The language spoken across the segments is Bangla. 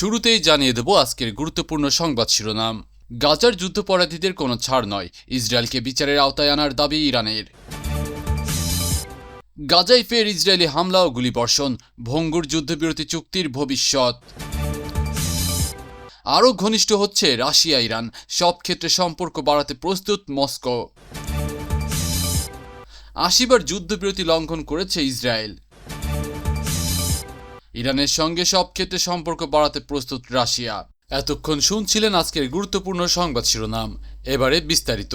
শুরুতেই জানিয়ে দেব আজকের গুরুত্বপূর্ণ সংবাদ শিরোনাম। গাজার যুদ্ধপরাধীদের কোনো ছাড় নয়, ইসরায়েলকে বিচারের আওতায় আনার দাবি ইরানের। গাজায় ফের ইসরায়েলি হামলা ও গুলিবর্ষণ, ভঙ্গুর যুদ্ধবিরতি চুক্তির ভবিষ্যৎ। আরও ঘনিষ্ঠ হচ্ছে রাশিয়া, ইরান, সব ক্ষেত্রে সম্পর্ক বাড়াতে প্রস্তুত মস্কো। আশিবার যুদ্ধবিরতি লঙ্ঘন করেছে ইসরায়েল। ইরানের সঙ্গে সব ক্ষেত্রে সম্পর্ক বাড়াতে প্রস্তুত রাশিয়া। এতক্ষণ শুনছিলেন আজকের গুরুত্বপূর্ণ সংবাদ শিরোনাম। এবারে বিস্তারিত।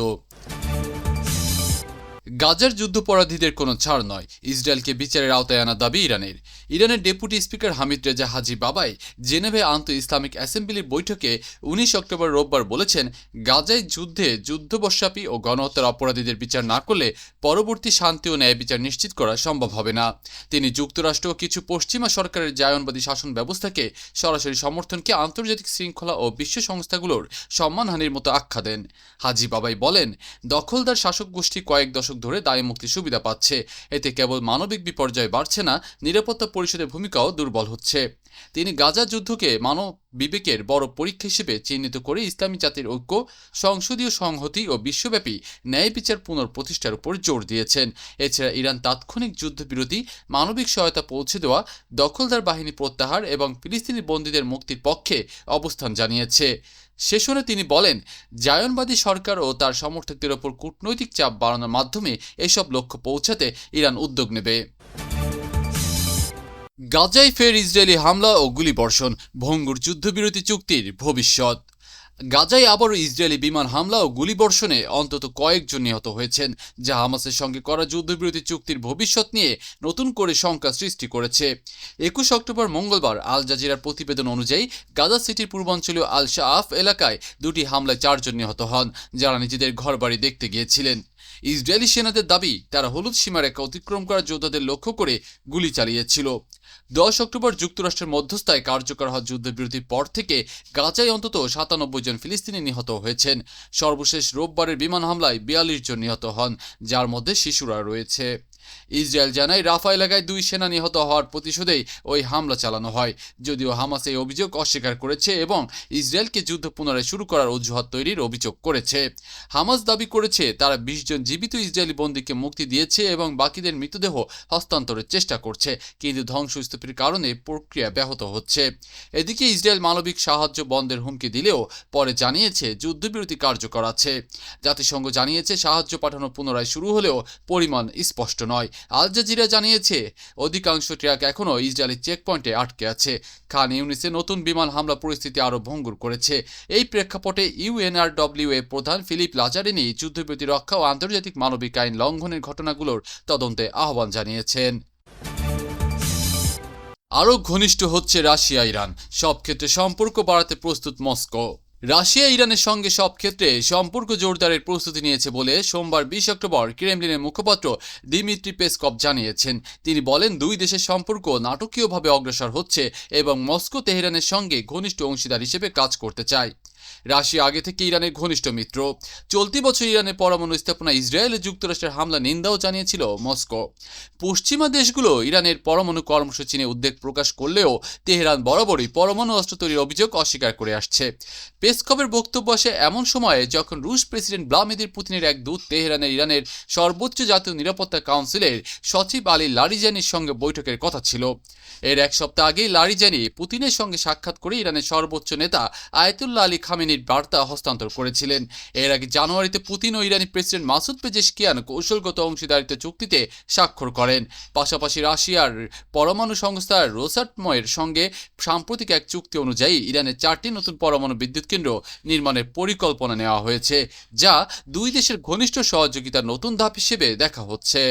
গাজার যুদ্ধপরাধীদের কোনো ছাড় নয়। ইসরায়েলকে বিচারের আওতায় আনা দাবি ইরানের। ইরানের deputy speaker Hamid Reza Haji Babai জেনেভে আন্ত ইসলামিক অ্যাসেম্বলির বৈঠকে উনিশ অক্টোবর রোববার বলেছেন, গাজায় যুদ্ধে যুদ্ধবর্ষাপী ও গণহত্যার অপরাধীদের বিচার না করলে পরবর্তী শান্তি ও ন্যায় বিচার নিশ্চিত করা সম্ভব হবে না। তিনি যুক্তরাষ্ট্র ও কিছু পশ্চিমা সরকারের জায়নবাদী শাসন ব্যবস্থাকে সরাসরি সমর্থনকে আন্তর্জাতিক শৃঙ্খলা ও বিশ্ব সংস্থাগুলোর সম্মানহানির মতো আখ্যা দেন। হাজি বাবাই বলেন, দখলদার শাসক গোষ্ঠী কয়েক দশক ধরে দায় মুক্তি সুবিধা পাচ্ছে। এতে কেবল মানবিক বিপর্যয় বাড়ছে না, নিরাপত্তা পরিষদের ভূমিকাও দুর্বল হচ্ছে। তিনি গাজা যুদ্ধকে মানব বিবেকের বড় পরীক্ষা হিসেবে চিহ্নিত করে ইসলামী জাতির ঐক্য, সংসদীয় সংহতি ও বিশ্বব্যাপী ন্যায় বিচার পুনঃপ্রতিষ্ঠার উপর জোর দিয়েছেন। এছাড়া ইরান তাৎক্ষণিক যুদ্ধবিরতি, মানবিক সহায়তা পৌঁছে দেওয়া, দখলদার বাহিনী প্রত্যাহার এবং ফিলিস্তিনি বন্দীদের মুক্তির পক্ষে অবস্থান জানিয়েছে। শেষনে তিনি বলেন, জায়নবাদী সরকার ও তার সমর্থকদের ওপর কূটনৈতিক চাপ বাড়ানোর মাধ্যমে এসব লক্ষ্য পৌঁছাতে ইরান উদ্যোগ নেবে। গাজায় ফের ইসরায়েলি হামলা ও গুলিবর্ষণ, ভঙ্গুর যুদ্ধবিরতি চুক্তির ভবিষ্যৎ। গাজায় আবারও ইসরায়েলি বিমান হামলা ও গুলিবর্ষণে অন্তত কয়েকজন নিহত হয়েছেন, যা হামাসের সঙ্গে করা যুদ্ধবিরতি চুক্তির ভবিষ্যৎ নিয়ে নতুন করে শঙ্কা সৃষ্টি করেছে। একুশ অক্টোবর মঙ্গলবার আল জাজিরার প্রতিবেদন অনুযায়ী গাজা সিটির পূর্বাঞ্চলীয় আল শাহ এলাকায় দুটি হামলায় চারজন নিহত হন, যারা নিজেদের ঘরবাড়ি দেখতে গিয়েছিলেন। ইসরায়েলি সেনাদের দাবি, তারা হলুদ সীমারেখা অতিক্রম করা যোদ্ধাদের লক্ষ্য করে গুলি চালিয়েছিল। দশ অক্টোবর যুক্তরাষ্ট্রের মধ্যস্থায় কার্যকর হওয়া যুদ্ধবিরতির পর থেকে গাজায় অন্তত সাতানব্বই জন ফিলিস্তিনি নিহত হয়েছেন। সর্বশেষ রোববারের বিমান হামলায় বিয়াল্লিশ জন নিহত হন, যার মধ্যে শিশুরা রয়েছে। ইসরায়েল জানায়, রাফা এলাকায় দুই সেনা নিহত হওয়ার প্রতিশোধেই ওই হামলা চালানো হয়। যদিও হামাস এই অভিযোগ অস্বীকার করেছে এবং ইসরায়েলকে যুদ্ধ পুনরায় শুরু করার অজুহাত তৈরির অভিযোগ করেছে। হামাস দাবি করেছে, তারা বিশ জন জীবিত ইসরায়েলি বন্দীকে মুক্তি দিয়েছে এবং বাকিদের মৃতদেহ হস্তান্তরের চেষ্টা করছে, কিন্তু ধ্বংসস্তূপের কারণে প্রক্রিয়া ব্যাহত হচ্ছে। এদিকে ইসরায়েল মানবিক সাহায্য বন্ধের হুমকি দিলেও পরে জানিয়েছে, যুদ্ধবিরতি কার্যকর আছে। জাতিসংঘ জানিয়েছে, সাহায্য পাঠানো পুনরায় শুরু হলেও পরিমাণ স্পষ্ট নয়। আল জাজিরা জানিয়েছে, অধিকাংশ ট্রাক এখনও ইসরায়েলি চেকপয়েন্টে আটকে আছে। খান ইউনিসে নতুন বিমান হামলা পরিস্থিতি আরও ভঙ্গুর করেছে। এই প্রেক্ষাপটে ইউএনআরডব্লিউ এর প্রধান ফিলিপ লাজারিনি যুদ্ধবিরতি রক্ষা ও আন্তর্জাতিক মানবিক আইন লঙ্ঘনের ঘটনাগুলোর তদন্তে আহ্বান জানিয়েছেন। আরও ঘনিষ্ঠ হচ্ছে রাশিয়া ইরান সব ক্ষেত্রে সম্পর্ক বাড়াতে প্রস্তুত মস্কো। রাশিয়া, ইরানের সঙ্গে সব ক্ষেত্রে সম্পর্ক জোরদারের প্রস্তুতি নিয়েছে বলে সোমবার বিশ অক্টোবর ক্রেমলিনের মুখপাত্র দিমিত্রি পেসকপ জানিয়েছেন। তিনি বলেন, দুই দেশের সম্পর্ক নাটকীয়ভাবে অগ্রসর হচ্ছে এবং মস্কো তেহরানের সঙ্গে ঘনিষ্ঠ অংশীদার হিসেবে কাজ করতে চায়। রাশিয়া আগে থেকে ইরানের ঘনিষ্ঠ মিত্র। চলতি বছর ইরানের পরমাণু স্থাপনা ইসরায়েলে যুক্তরাষ্ট্রের হামলা নিন্দাও জানিয়েছিল মস্কো। পশ্চিমা দেশগুলো ইরানের পরমাণু কর্মসূচি নিয়ে উদ্বেগ প্রকাশ করলেও তেহরান বরাবরই পরমাণু অস্ত্র তৈরির অভিযোগ অস্বীকার করে আসছে। পেসকপের বক্তব্য আসে এমন সময়ে যখন রুশ প্রেসিডেন্ট ভ্লাদিমির পুতিনের এক দূত তেহরানের ইরানের সর্বোচ্চ জাতীয় নিরাপত্তা কাউন্সিলের সচিব আলী লারিজানির সঙ্গে বৈঠকের কথা ছিল। এর এক সপ্তাহ আগেই লারিজানি পুতিনের সঙ্গে সাক্ষাৎ করে ইরানের সর্বোচ্চ নেতা আয়তুল্লাহ আলী খামেনির বার্তা হস্তান্তর করেছিলেন। এর আগে জানুয়ারিতে পুতিন ও ইরানি প্রেসিডেন্ট মাসুদ পেজেশকিয়ান কৌশলগত অংশীদারিত্ব চুক্তিতে স্বাক্ষর করেন। পাশাপাশি রাশিয়ার পরমাণু সংস্থা রোসাটময়ের সঙ্গে সাম্প্রতিক এক চুক্তি অনুযায়ী ইরানের চারটি নতুন পরমাণু বিদ্যুৎ কেন্দ্র নির্মাণের পরিকল্পনা নেওয়া হয়েছে, যা দুই দেশের ঘনিষ্ঠ সহযোগিতার নতুন ধাপ হিসেবে দেখা হচ্ছে।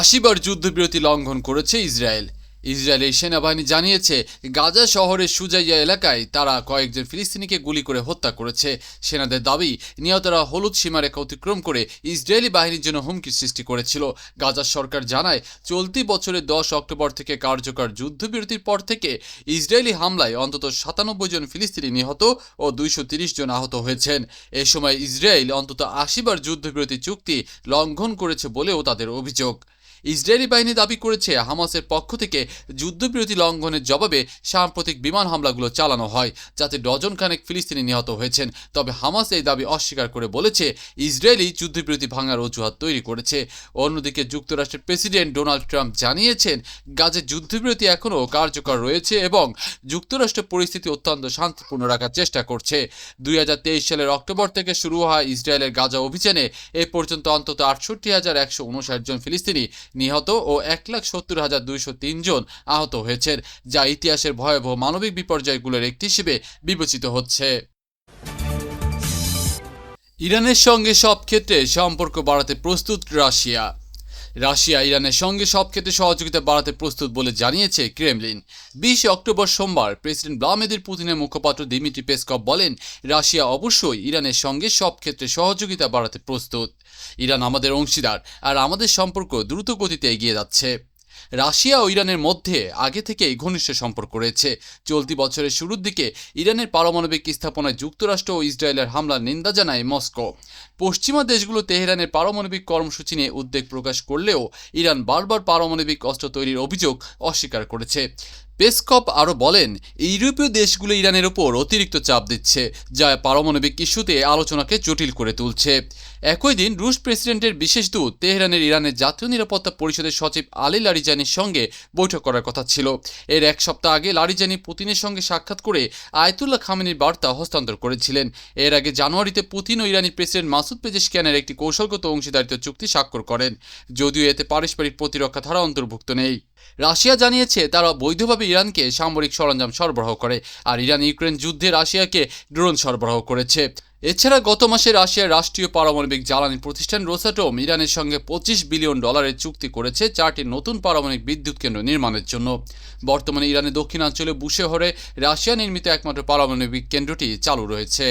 আশিবার যুদ্ধবিরতি লঙ্ঘন করেছে ইসরায়েল। ইসরায়েলের সেনাবাহিনী জানিয়েছে, গাজা শহরের সুজাইয়া এলাকায় তারা কয়েকজন ফিলিস্তিনিকে গুলি করে হত্যা করেছে। সেনাদের দাবি, নিহতরা হলুদ সীমারেখা অতিক্রম করে ইসরায়েলি বাহিনীর জন্য হুমকি সৃষ্টি করেছিল। গাজা সরকার জানায়, চলতি বছরের দশ অক্টোবর থেকে কার্যকর যুদ্ধবিরতির পর থেকে ইসরায়েলি হামলায় অন্তত সাতানব্বই জন ফিলিস্তিনি নিহত ও দুইশো তিরিশ জন আহত হয়েছেন। এ সময় ইসরায়েল অন্তত আশিবার যুদ্ধবিরতি চুক্তি লঙ্ঘন করেছে বলেও তাদের অভিযোগ। ইসরায়েলি বাহিনী দাবি করেছে হামাসের পক্ষ থেকে যুদ্ধবিরতি লঙ্ঘনের জবাবে সাম্প্রতিক বিমান হামলাগুলো চালানো হয়, যাতে ডজন খানেক ফিলিস্তিনি নিহত হয়েছেন। তবে হামাস এই দাবি অস্বীকার করে বলেছে, ইসরায়েলি যুদ্ধবিরতি ভাঙার অজুহাত তৈরি করেছে। অন্যদিকে যুক্তরাষ্ট্রের প্রেসিডেন্ট ডোনাল্ড ট্রাম্প জানিয়েছেন, গাজে যুদ্ধবিরতি এখনও কার্যকর রয়েছে এবং যুক্তরাষ্ট্র পরিস্থিতি অত্যন্ত শান্তিপূর্ণ রাখার চেষ্টা করছে। দুই হাজার তেইশ সালের অক্টোবর থেকে শুরু হওয়া ইসরায়েলের গাজা অভিযানে এ পর্যন্ত অন্তত আটষট্টি হাজার একশো জন ফিলিস্তিনি নিহত ও এক লাখ সত্তর হাজার দুইশো তিনজন আহত হয়েছেন, যা ইতিহাসের ভয়াবহ মানবিক বিপর্যয়গুলোর একটি হিসেবে বিবেচিত হচ্ছে। ইরানের সঙ্গে সব ক্ষেত্রে সম্পর্ক বাড়াতে প্রস্তুত রাশিয়া। রাশিয়া, ইরানের সঙ্গে সব ক্ষেত্রে সহযোগিতা বাড়াতে প্রস্তুত বলে জানিয়েছে ক্রেমলিন। বিশ অক্টোবর সোমবার প্রেসিডেন্ট ভ্লাদিমির পুতিনের মুখপাত্র দিমিত্রি পেসকভ বলেন, রাশিয়া অবশ্যই ইরানের সঙ্গে সব ক্ষেত্রে সহযোগিতা বাড়াতে প্রস্তুত। ইরান আমাদের অংশীদার আর আমাদের সম্পর্ক দ্রুত গতিতে এগিয়ে যাচ্ছে। রাশিয়া ও ইরানের মধ্যে আগে থেকেই ঘনিষ্ঠ সম্পর্ক রয়েছে। চলতি বছরের শুরুর দিকে ইরানের পারমাণবিক স্থাপনায় যুক্তরাষ্ট্র ও ইসরায়েলের হামলার নিন্দা জানায় মস্কো। পশ্চিমা দেশগুলো তেহরানের পারমাণবিক কর্মসূচি নিয়ে উদ্বেগ প্রকাশ করলেও ইরান বারবার পারমাণবিক অস্ত্র তৈরির অভিযোগ অস্বীকার করেছে। পেসকপ আরও বলেন, ইউরোপীয় দেশগুলো ইরানের ওপর অতিরিক্ত চাপ দিচ্ছে, যা পারমাণবিক ইস্যুতে আলোচনাকে জটিল করে তুলছে। একই দিন রুশ প্রেসিডেন্টের বিশেষ দূত তেহরানের ইরানের জাতীয় নিরাপত্তা পরিষদের সচিব আলী লারিজানির সঙ্গে বৈঠক করার কথা ছিল। এর এক সপ্তাহ আগে লারিজানি পুতিনের সঙ্গে সাক্ষাৎ করে আয়তুল্লাহ খামেনির বার্তা হস্তান্তর করেছিলেন। এর আগে জানুয়ারিতে পুতিন ও ইরানি প্রেসিডেন্ট মাসুদ পেজেশকিয়ানের একটি কৌশলগত অংশীদারিত্ব চুক্তি স্বাক্ষর করেন, যদিও এতে পারস্পরিক প্রতিরক্ষা ধারা অন্তর্ভুক্ত নেই। রাশিয়া জানিয়েছে, তারা বৈধভাবে ইরানকে সামরিক সরঞ্জাম সরবরাহ করে, আর ইরান ইউক্রেন যুদ্ধে রাশিয়াকে ড্রোন সরবরাহ করেছে। এছাড়া গত মাসে রাশিয়ার রাষ্ট্রীয় পারমাণবিক জ্বালানি প্রতিষ্ঠান রোসাটোম ইরানের সঙ্গে পঁচিশ বিলিয়ন ডলারের চুক্তি করেছে চারটি নতুন পারমাণবিক বিদ্যুৎ কেন্দ্র নির্মাণের জন্য। বর্তমানে ইরানের দক্ষিণাঞ্চলে বুশেহরে রাশিয়া নির্মিত একমাত্র পারমাণবিক কেন্দ্রটি চালু রয়েছে।